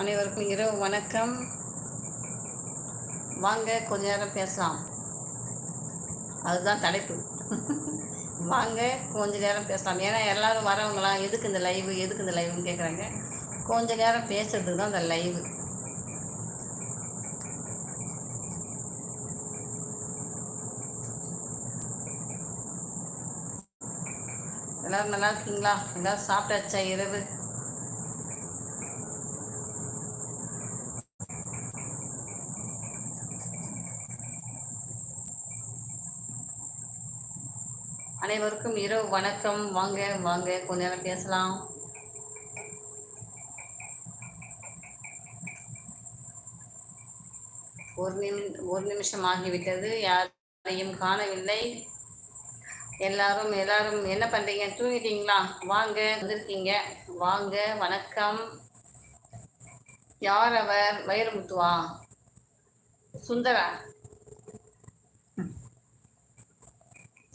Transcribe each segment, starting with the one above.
அனைவருக்கும் இரவு வணக்கம். வாங்க கொஞ்ச நேரம் பேசலாம். அதுதான் தலைப்பு. வாங்க கொஞ்ச நேரம் பேசலாம். ஏன்னா எல்லாரும் வரவங்களாம் எதுக்கு இந்த லைவு எதுக்கு இந்த லைவுன்னு கேட்குறாங்க கொஞ்ச நேரம் பேசுறதுக்கு தான் இந்த லைவு எல்லாரும் நல்லா இருக்கீங்களா? எல்லாரும் சாப்பிட்டாச்சா இரவு? அனைவருக்கும் இரவு வணக்கம். வாங்க வாங்க கொஞ்ச நேரம் பேசலாம். ஒரு நிமி ஒரு நிமிஷம் ஆகிவிட்டது. யாரையும் காணவில்லை. எல்லாரும் எல்லாரும் என்ன பண்றீங்க? தூங்கிட்டீங்களா? வாங்க வந்திருக்கீங்க. வாங்க வணக்கம். யார் அவர்? வைரமுத்துவா? சுந்தரா?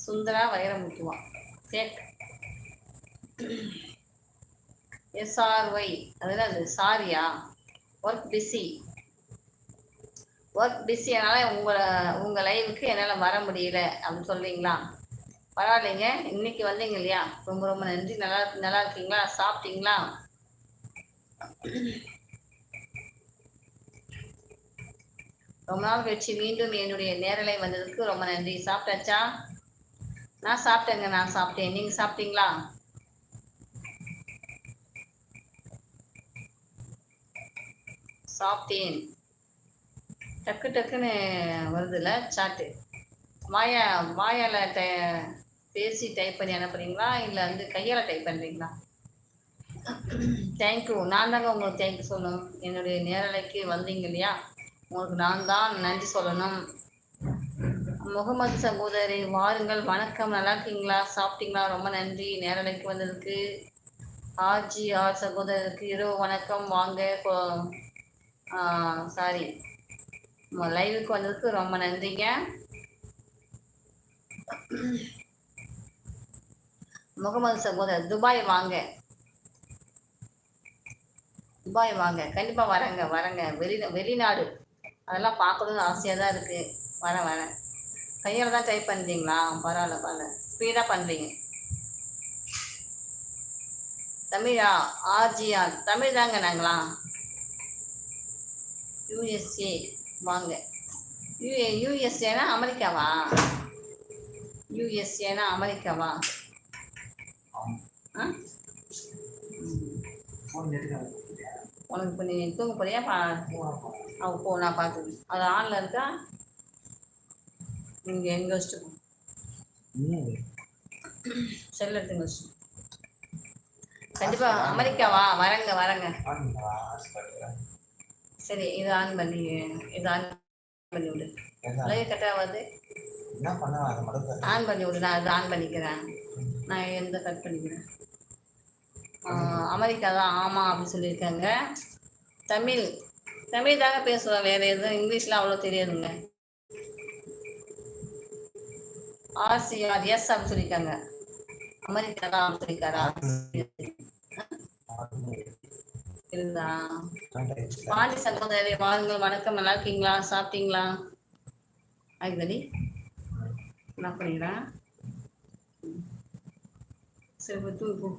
சுந்தரா வைரமுத்துவா சேக் எஸ்ஆர்ஒய் அதெல்லாம் அது சாரியா ஒர்க் பிஸி ஒர்க் பிஸி உங்களை உங்கள் லைவுக்கு என்னால் வர முடியல அப்படின்னு சொல்றீங்களா? பரவாயில்லைங்க. இன்னைக்கு வந்தீங்க இல்லையா? ரொம்ப ரொம்ப நன்றி. நல்லா நல்லா இருக்கீங்களா? சாப்பிட்டீங்களா? ரொம்ப நாள் கழிச்சு மீண்டும் என்னுடைய நேரலை வந்ததுக்கு ரொம்ப நன்றி. சாப்பிட்டாச்சா? நான் சாப்பிட்டேங்க நான் சாப்பிட்டேன். நீங்கள் சாப்பிட்டீங்களா? சாப்பிட்டேன். டக்கு டக்குன்னு வருதுல்ல சாட்டு வாயா வாயால் டை பேசி டைப் பண்ணி அனுப்புறீங்களா? இல்லை வந்து கையால் டைப் பண்ணுறீங்களா தேங்க்யூ நான் தாங்க உங்களுக்கு தேங்க்யூ சொல்லணும். என்னுடைய நேரலைக்கு வந்தீங்க இல்லையா? உங்களுக்கு நான் தான் நன்றி சொல்லணும். முகமது சகோதரி வாருங்கள். வணக்கம். நல்லா இருக்கீங்களா? சாப்பிட்டீங்களா? ரொம்ப நன்றி. நேரலைக்கு வந்ததுக்கு. ஆர்ஜி ஆர் சகோதரருக்கு இரவு வணக்கம். வாங்க. சாரி லைவுக்கு வந்ததுக்கு ரொம்ப நன்றிங்க. முகமது சகோதரர் துபாய் வாங்க. துபாய் வாங்க. கண்டிப்பாக வரேங்க. வரேங்க. வெளி வெளிநாடு. அதெல்லாம் பார்க்கணும்னு ஆசையாக தான் இருக்குது வரேன் வரேன். கையால் தான் டைப் பண்ணுறீங்களா பரவாயில்ல பரவாயில்ல. ஸ்பீடாக பண்ணுறீங்க தமிழா ஆர்ஜிஆர் தமிழ் தாங்க நாங்களா யூஎஸ்ஏ வாங்க. யூஏ யூஎஸ்ஏனா அமெரிக்காவா? யூஎஸ்ஏனா அமெரிக்காவா? உனக்கு இப்போ நீ தூங்க போறியா? பா போ நான் பார்த்து அது ஆனில் இருக்கா? இங்கே எங்கே வச்சுட்டு செல் எடுத்துங்க வச்சுட்டு கண்டிப்பாக அமெரிக்காவா வரங்க வரங்க. சரி இது ஆன் பண்ணி இது ஆன் பண்ணி விடு. லைவ் கரெக்டாக வருது ஆன் பண்ணி விடு நான் இது ஆன் பண்ணிக்கிறேன். நான் எந்த கட் பண்ணிக்கிறேன்? அமெரிக்கா தான் ஆமாம் அப்படின்னு சொல்லியிருக்காங்க. தமிழ் தமிழ் தாங்க பேசுவேன் வேறு எதுவும் இங்கிலீஷ்லாம் அவ்வளோ தெரியாதுங்க. ஆசியார் எஸ் அப்படின்னு சொல்லியிருக்காங்க. அமெரிக்கா தான் சொல்லியிருக்காரா இருந்தா பாண்டி சகோதரி வாருங்கள் வணக்கம். நல்லா இருக்கீங்களா? சாப்பிட்டீங்களா? ஆகுதடி என்ன பண்ணிக்கிறேன் சரி தூக்கு